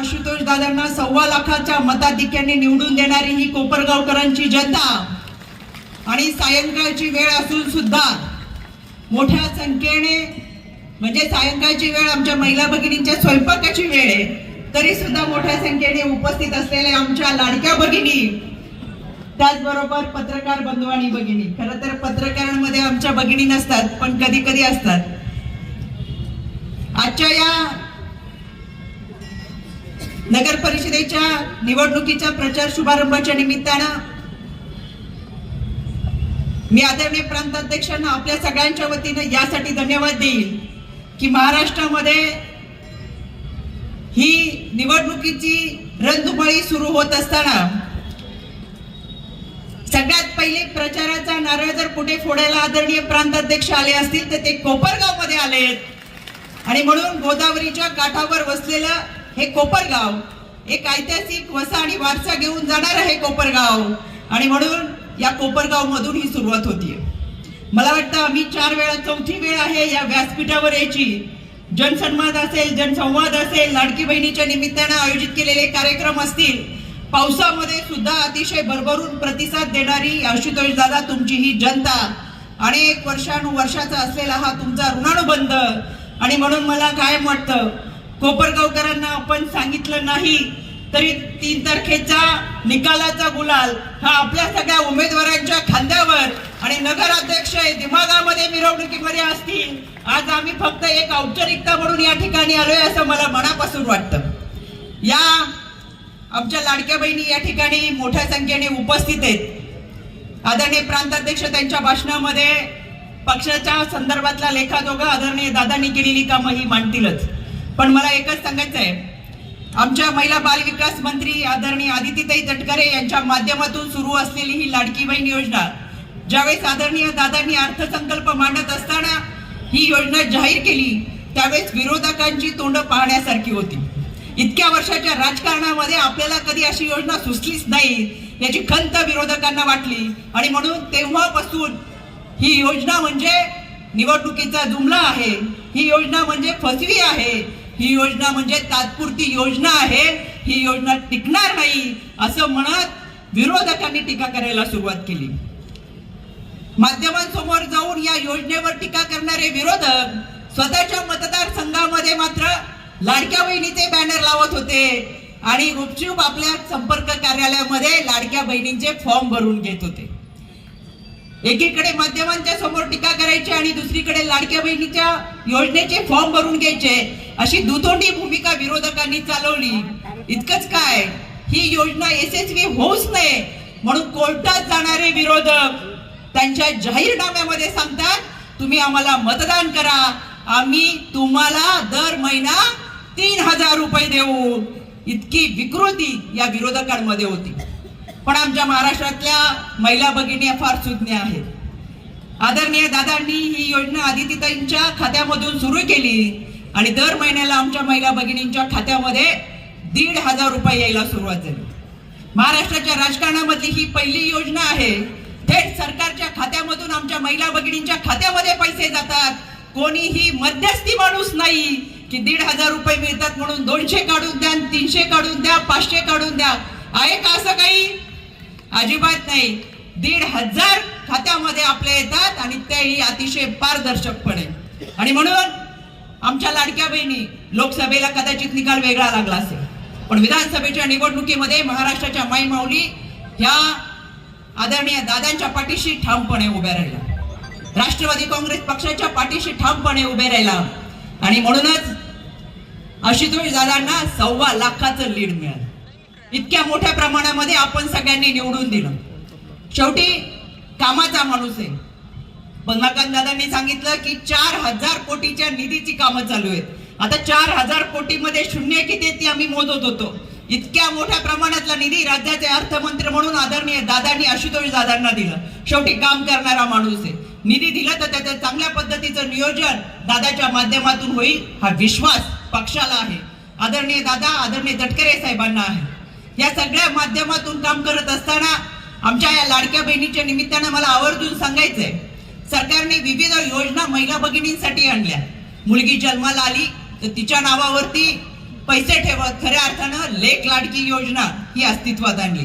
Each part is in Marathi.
आशुतोष दादांना सव्वा लाखाच्या मताधिक्याने निवडून देणारी ही कोपरगावकरांची जनता. आणि सायंकाळची वेळ असून सुद्धा मोठ्या संख्येने म्हणजे सायंकाळची वेळ आमच्या महिला भगिनींच्या स्वयंपाकाची वेळ आहे तरी सुद्धा मोठ्या संख्येने उपस्थित असलेल्या आमच्या लाडक्या भगिनी त्याचबरोबर पत्रकार बंधू आणि भगिनी. खरं तर पत्रकारांमध्ये आमच्या भगिनी नसतात पण कधी कधी असतात. आजच्या या नगर परिषदेच्या निवडणुकीच्या प्रचार शुभारंभाच्या निमित्तानं मी आदरणीय प्रांताध्यक्षांना आपल्या सगळ्यांच्या वतीनं यासाठी धन्यवाद देईल की महाराष्ट्रामध्ये ही निवडणुकीची रणधुमाळी सुरू होत असताना सगळ्यात पहिले प्रचाराचा नारळ जर कुठे फोडायला आदरणीय प्रांताध्यक्ष आले असतील तर ते कोपरगावमध्ये आले आहेत. आणि म्हणून गोदावरीच्या काठावर वसलेलं हे कोपरगाव एक ऐतिहासिक वसा आणि वारसा घेऊन जाणार आहे कोपरगाव. आणि म्हणून या कोपरगाव मधून ही सुरुवात होतीये. मला वाटतं आम्ही चार वेळा चौथी वेळ आहे या व्यासपीठावर यायची. जनसन्मान असेल जनसंवाद असेल लाडकी बहिणीच्या निमित्तानं आयोजित केलेले कार्यक्रम असतील पावसामध्ये सुद्धा अतिशय भरभरून प्रतिसाद देणारी आशुतोष दादा तुमची ही जनता. अनेक वर्षानुवर्षाचा असलेला हा तुमचा ऋणानुबंध. आणि म्हणून मला कायम वाटतं कोपरगावकरांना आपण सांगितलं नाही तरी तीन तारखेचा निकालाचा गुलाल हा आपल्या सगळ्या उमेदवारांच्या खांद्यावर आणि नगराध्यक्ष दिमागामध्ये मिरवणुकीमध्ये असतील. आज आम्ही फक्त एक औपचारिकता म्हणून या ठिकाणी आलोय असं मला मनापासून वाटतं. या आमच्या लाडक्या बहिणी या ठिकाणी मोठ्या संख्येने उपस्थित आहेत. आदरणीय प्रांताध्यक्ष त्यांच्या भाषणामध्ये पक्षाच्या संदर्भातला लेखाजोगा आदरणीय दादांनी केलेली कामं ही मांडतीलच. पण मला एकच सांगायचं आहे. आमच्या महिला बाल विकास मंत्री आदरणीय आदितीताई तटकरे यांच्या माध्यमातून सुरू असलेली ही लाडकी बहीण योजना ज्यावेळेस आदरणीय दादांनी अर्थसंकल्प मांडत असताना ही योजना जाहीर केली त्यावेळेस विरोधकांची तोंड पाहण्यासारखी होती. इतक्या वर्षाच्या राजकारणामध्ये आपल्याला कधी अशी योजना सुचलीच नाही याची खंत विरोधकांना वाटली. आणि म्हणून तेव्हापासून ही योजना म्हणजे निवडणुकीचा जुमला आहे. ही योजना म्हणजे फसवी आहे. ही योजना म्हणजे तात्पुरती योजना आहे. ही योजना टिकणार नाही असं म्हणत विरोधकांनी टीका करायला सुरुवात केली. माध्यमांसमोर जाऊन या योजनेवर टीका करणारे विरोधक स्वतःच्या मतदारसंघामध्ये मात्र लाडक्या बहिणीचे बॅनर लावत होते आणि गुपचूप आपल्या संपर्क कार्यालयामध्ये लाडक्या बहिणींचे फॉर्म भरून घेत होते. एकीकडे माध्यमांच्या समोर टीका करायची आणि दुसरीकडे लाडक्या बहिणीच्या योजनेचे फॉर्म भरून घ्यायचे. अशी दुतोंडी भूमिका विरोधकांनी चालवली. इतकंच काय ही योजना यशस्वी होऊच नये म्हणून कोर्टात जाणारे विरोधक त्यांच्या जाहीरनाम्यामध्ये सांगतात तुम्ही आम्हाला मतदान करा. आम्ही तुम्हाला दर महिना तीन हजार रुपये देऊ. इतकी विकृती या विरोधकांमध्ये होती. पण आमच्या महाराष्ट्रातल्या महिला भगिनी फार सुज्ञ आहेत. आदरणीय दादांनी ही योजना आदितीताईंच्या खात्यामधून सुरू केली आणि दर महिन्याला आमच्या महिला भगिनींच्या खात्यामध्ये दीड हजार रुपये यायला सुरुवात झाली. महाराष्ट्राच्या राजकारणामधली ही पहिली योजना आहे. थेट सरकारच्या खात्यामधून आमच्या महिला भगिनींच्या खात्यामध्ये पैसे जातात. कोणीही मध्यस्थी माणूस नाही की दीड हजार रुपये मिळतात म्हणून दोनशे काढून द्या तीनशे काढून द्या पाचशे काढून द्या. आहे का असं अजिबात नाही. दीड हजार खात्यामध्ये आपले येतात आणि तेही अतिशय पारदर्शकपणे आणि म्हणून आमच्या लाडक्या बहिणी लोकसभेला कदाचित निकाल वेगळा लागला असेल. पण विधानसभेच्या निवडणुकीमध्ये महाराष्ट्राच्या माई माऊली ह्या आदरणीय दादांच्या पाठीशी ठामपणे उभ्या राहिला राष्ट्रवादी काँग्रेस पक्षाच्या पाठीशी ठामपणे उभे राहिला. आणि म्हणूनच आशुतोष दादांना सव्वा लाखाचं लीड मिळालं. इतक्या मोठ्या प्रमाणामध्ये आपण सगळ्यांनी निवडून दिलं. शेवटी कामाचा माणूस आहे. पद्माकांत दादांनी सांगितलं की चार हजार कोटीच्या निधीची कामं चालू आहेत. आता चार हजार कोटीमध्ये शून्य किती ती आम्ही मोजत होतो. इतक्या मोठ्या प्रमाणातला निधी राज्याचे अर्थमंत्री म्हणून आदरणीय दादांनी आशुतोष दादांना दिलं. शेवटी काम करणारा माणूस आहे. निधी दिला तर त्याचं चांगल्या पद्धतीचं नियोजन दादाच्या माध्यमातून होईल हा विश्वास पक्षाला आहे. आदरणीय दादा आदरणीय तटकरे साहेबांना आहे. या सगळ्या माध्यमातून काम करत असताना आमच्या या लाडक्या बहिणीच्या निमित्तानं मला आवर्जून सांगायचंय सरकारने विविध योजना महिला भगिनींसाठी आणल्या. मुलगी जन्माला आली तर तिच्या नावावरती पैसे ठेवत खऱ्या अर्थानं लेख लाडकी योजना ही अस्तित्वात आणली.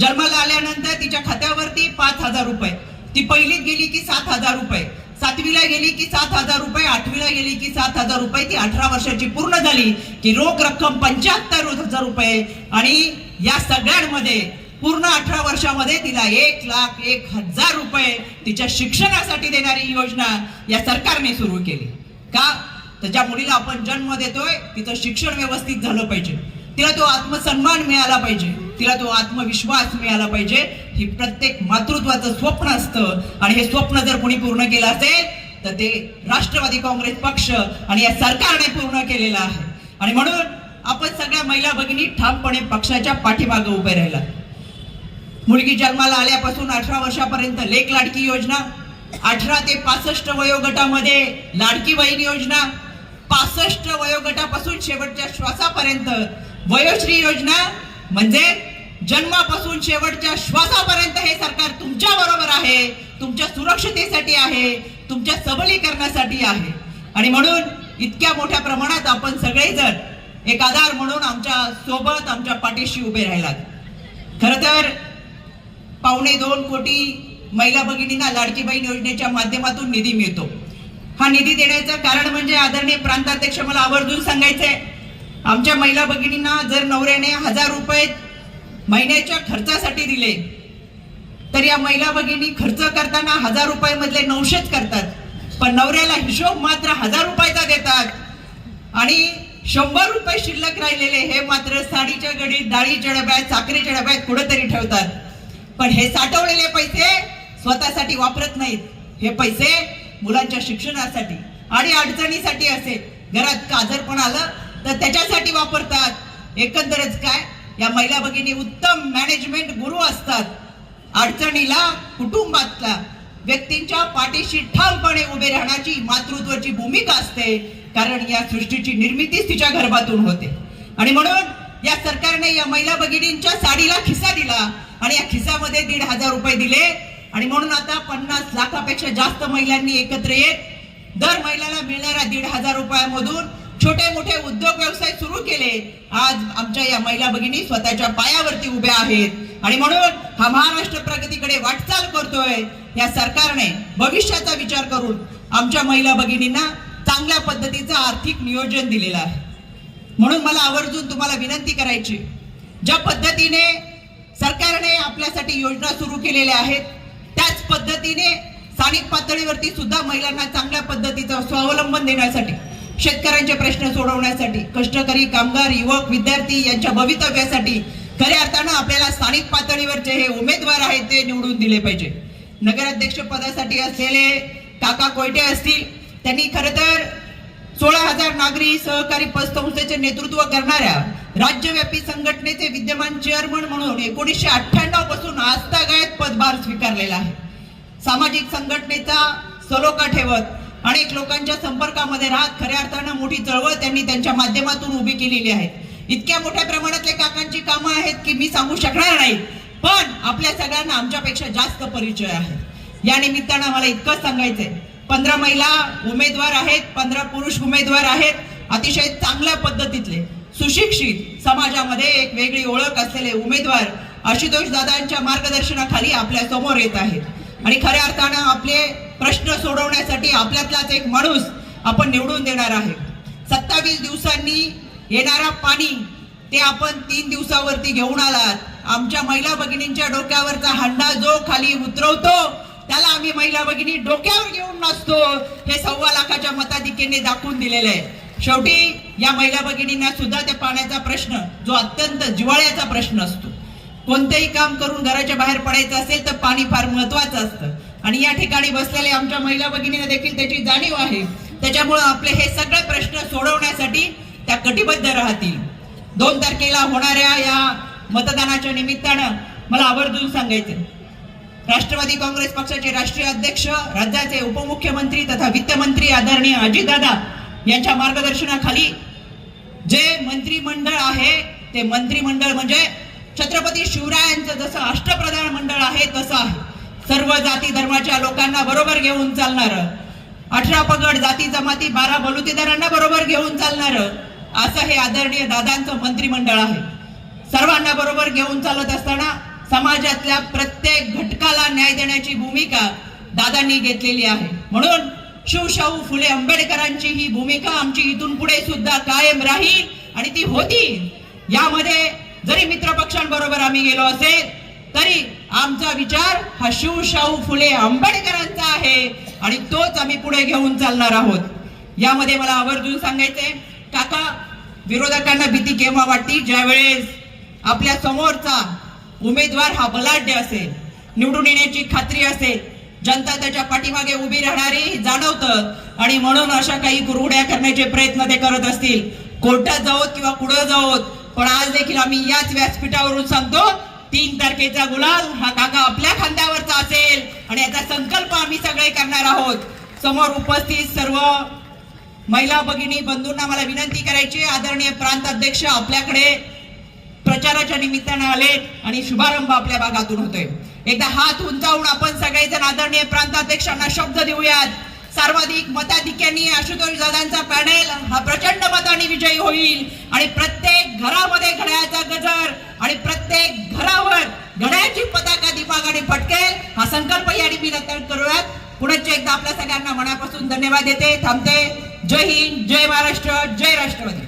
जन्माला आल्यानंतर तिच्या खात्यावरती पाच हजार रुपये ती पहिलीत गेली की सात हजार रुपये. सातवीला गेली की सात हजार रुपये आठवीला गेली की सात हजार रुपये ती अठरा वर्षाची पूर्ण झाली की रोख रक्कम पंच्याहत्तर हजार रुपये. आणि या सगळ्यांमध्ये पूर्ण अठरा वर्षामध्ये तिला एक लाख एक हजार रुपये तिच्या शिक्षणासाठी देणारी योजना या सरकारने सुरू केली. का? तर ज्या मुलीला आपण जन्म देतोय तिचं शिक्षण व्यवस्थित झालं पाहिजे. तिला तो आत्मसन्मान मिळाला पाहिजे. तिला तो आत्मविश्वास मिळाला पाहिजे. ही प्रत्येक मातृत्वाचं स्वप्न असतं. आणि हे स्वप्न जर कोणी पूर्ण केलं असेल तर ते राष्ट्रवादी काँग्रेस पक्ष आणि या सरकारने पूर्ण केलेलं आहे. आणि म्हणून आपण सगळ्या महिला भगिनी ठामपणे पक्षाच्या पाठीमागे उभे राहिला. मुलगी जन्माला आल्यापासून अठरा वर्षापर्यंत लेख लाडकी योजना अठरा ते पासष्ट वयोगटामध्ये लाडकी बहीण योजना पासष्ट वयोगटापासून शेवटच्या श्वासापर्यंत वयोश्री योजना म्हणजे जन्मापासून शेवटच्या श्वासापर्यंत हे सरकार तुमच्या बरोबर आहे तुमच्या सुरक्षतेसाठी आहे तुमच्या सबलीकरणासाठी आहे. आणि म्हणून इतक्या मोठ्या प्रमाणात आपण सगळेजण एक आधार म्हणून आमच्यासोबत आमच्या पाठीशी उभे राहिलात. खर तर पावणे दोन कोटी महिला भगिनींना लाडकी बहीण योजनेच्या माध्यमातून निधी मिळतो. हा निधी देण्याचं कारण म्हणजे आदरणीय प्रांताध्यक्ष मला आवर्जून सांगायचंय. आमच्या महिला भगिनींना जर नवऱ्याने हजार रुपये महिन्याच्या खर्चासाठी दिले. तर या महिला भगिनी खर्च करताना हजार रुपये मधले नऊशेच करतात. पण नवऱ्याला हिशोब मात्र हजार रुपयाचा देतात. आणि शंभर रुपये शिल्लक राहिलेले हे मात्र साडीच्या गडीत डाळीच्या डब्यात साखरेच्या डब्यात कुठेतरी ठेवतात. पण हे साठवलेले पैसे स्वतःसाठी वापरत नाहीत. हे पैसे मुलांच्या शिक्षणासाठी आणि अडचणीसाठी असेल. घरात आजारपण आलं तर त्याच्यासाठी वापरतात. एकंदरच काय? या महिला भगिनी उत्तम मॅनेजमेंट गुरु असतात. अडचणीला कुटुंबातला व्यक्तींच्या पाठीशी ठामपणे उभे राहण्याची मातृत्वाची भूमिका असते कारण या सृष्टीची निर्मितीच तिच्या गर्भातून होते. आणि म्हणून या सरकारने या महिला भगिनींच्या साडीला खिसा दिला आणि या खिसामध्ये दीड हजार रुपये दिले. आणि म्हणून आता पन्नास लाखापेक्षा जास्त महिलांनी एकत्र येत दर महिलाला मिळणाऱ्या दीड हजार रुपयामधून छोटे मोठे उद्योग व्यवसाय सुरू केले. आज आमच्या या महिला भगिनी स्वतःच्या पायावरती उभ्या आहेत. आणि म्हणून हा महाराष्ट्र प्रगतीकडे वाटचाल करतोय. या सरकारने भविष्याचा विचार करून आमच्या महिला भगिनींना चांगल्या पद्धतीचं आर्थिक नियोजन दिलेलं आहे. म्हणून मला आवर्जून तुम्हाला विनंती करायची. ज्या पद्धतीने सरकारने आपल्यासाठी योजना सुरू केलेल्या आहेत त्याच पद्धतीने स्थानिक पातळीवरती सुद्धा महिलांना चांगल्या पद्धतीचं स्वावलंबन देण्यासाठी शेतकऱ्यांचे प्रश्न सोडवण्यासाठी कष्टकरी कामगार युवक विद्यार्थी यांच्या भवितव्यासाठी खऱ्या अर्थानं आपल्याला स्थानिक पातळीवरचे हे उमेदवार आहेत ते निवडून दिले पाहिजे. नगराध्यक्ष पदासाठी असलेले काका कोयटे असतील त्यांनी खरं तर सोळा हजार नागरी सहकारी पतसंस्थेचे नेतृत्व करणाऱ्या राज्यव्यापी संघटनेचे विद्यमान चेअरमन म्हणून एकोणीसशे अठ्ठ्याण्णवपासून आजतागायत पदभार स्वीकारलेला आहे. सामाजिक संघटनेचा सलोखा ठेवत अनेक लोकांच्या संपर्कामध्ये राहत खऱ्या अर्थानं मोठी चळवळ त्यांनी त्यांच्या माध्यमातून उभी केलेली आहे. इतक्या मोठ्या प्रमाणातले काकांची कामं आहेत की मी सांगू शकणार नाही पण आपल्या सगळ्यांना आमच्यापेक्षा जास्त परिचय आहे. या निमित्तानं मला इतकंच सांगायचंय. पंधरा महिला उमेदवार आहेत पंधरा पुरुष उमेदवार आहेत अतिशय चांगल्या पद्धतीतले सुशिक्षित समाजामध्ये एक वेगळी ओळख असलेले उमेदवार आशुतोष दादांच्या मार्गदर्शनाखाली आपल्यासमोर येत आहेत. आणि खऱ्या अर्थानं आपले प्रश्न सोडवण्यासाठी आपल्यातलाच एक माणूस आपण निवडून देणार आहे. सत्तावीस दिवसांनी येणारा पाणी ते आपण तीन दिवसावरती घेऊन आलात. आमच्या महिला भगिनींच्या डोक्यावरचा हंडा जो खाली उतरवतो त्याला आम्ही महिला भगिनी डोक्यावर घेऊन नसतो हे सव्वा लाखाच्या मताधिकेने दाखवून दिलेलं आहे. शेवटी या महिला भगिनींना सुद्धा त्या पाण्याचा प्रश्न जो अत्यंत जिवाळ्याचा प्रश्न असतो. कोणतेही काम करून घराच्या बाहेर पडायचं असेल तर पाणी फार महत्वाचं असतं. आणि या ठिकाणी बसलेले आमच्या महिला भगिनींना देखील त्याची जाणीव आहे. त्याच्यामुळं आपले हे सगळे प्रश्न सोडवण्यासाठी त्या कटिबद्ध राहतील. दोन तारखेला होणाऱ्या या मतदानाच्या निमित्तानं मला आवर्जून सांगायचं राष्ट्रवादी काँग्रेस पक्षाचे राष्ट्रीय अध्यक्ष राज्याचे उपमुख्यमंत्री तथा वित्तमंत्री आदरणीय अजितदादा यांच्या मार्गदर्शनाखाली जे मंत्रिमंडळ आहे ते मंत्रिमंडळ म्हणजे छत्रपती शिवरायांचं जसं अष्टप्रधान मंडळ आहे तसं आहे. सर्व जाती धर्माच्या लोकांना बरोबर घेऊन चालणार. अठरा पगड जाती जमाती बारा बलुतेदारांना बरोबर घेऊन चालणार. असं हे आदरणीय दादांचं मंत्रिमंडळ आहे. सर्वांना बरोबर घेऊन चालत असताना समाजातल्या प्रत्येक घटकाला न्याय देण्याची भूमिका दादांनी घेतलेली आहे. म्हणून शिवशाहू फुले आंबेडकरांची ही भूमिका आमची इथून पुढे सुद्धा कायम राहील आणि ती होती. यामध्ये जरी मित्र पक्षांबरोबर आम्ही गेलो असेल तरी आमचा विचार हा शिवशाहू फुले आंबेडकरांचा आहे आणि तोच आम्ही पुढे घेऊन चालणार आहोत. यामध्ये मला आवर्जून सांगायचंय काका विरोधकांना भीती केव्हा वाटते? ज्यावेळेस आपल्या समोरचा उमेदवार हा बलाढ्य असेल निवडून येण्याची खात्री असेल जनता त्याच्या पाठीमागे उभी राहणारी जाणवतं आणि म्हणून अशा काही कुरघुड्या करण्याचे प्रयत्न ते करत असतील. कोर्टात जाऊत किंवा कुठं जाऊत पण आज देखील आम्ही याच व्यासपीठावरून सांगतो तीन तारखेचा गुलाल हा धागा आपल्या खांद्यावरचा असेल. आणि याचा संकल्प आम्ही सगळे करणार आहोत. समोर उपस्थित सर्व महिला भगिनी बंधूंना मला विनंती करायची आहे, आदरणीय प्रांत अध्यक्ष आपल्याकडे प्रचाराच्या निमित्ताने आले आणि शुभारंभ आपल्या भागातून होतोय. एकदा हात उंचावून आपण सगळेजण आदरणीय प्रांताध्यक्षांना शब्द देऊयात. सर्वाधिक मताधिक्यांनी आशुतोष दादांचा पॅनेल हा प्रचंड मताने विजयी होईल. आणि प्रत्येक घरामध्ये घड्याळाचा गजर आणि प्रत्येक घरावर घड्याची पताका दिमागाने फटकेल हा संकल्प या निमित्ताने करूयात. पुढच्या एकदा आपल्या सगळ्यांना मनापासून धन्यवाद देते. थांबते. जय हिंद जय महाराष्ट्र जय राष्ट्रवादी.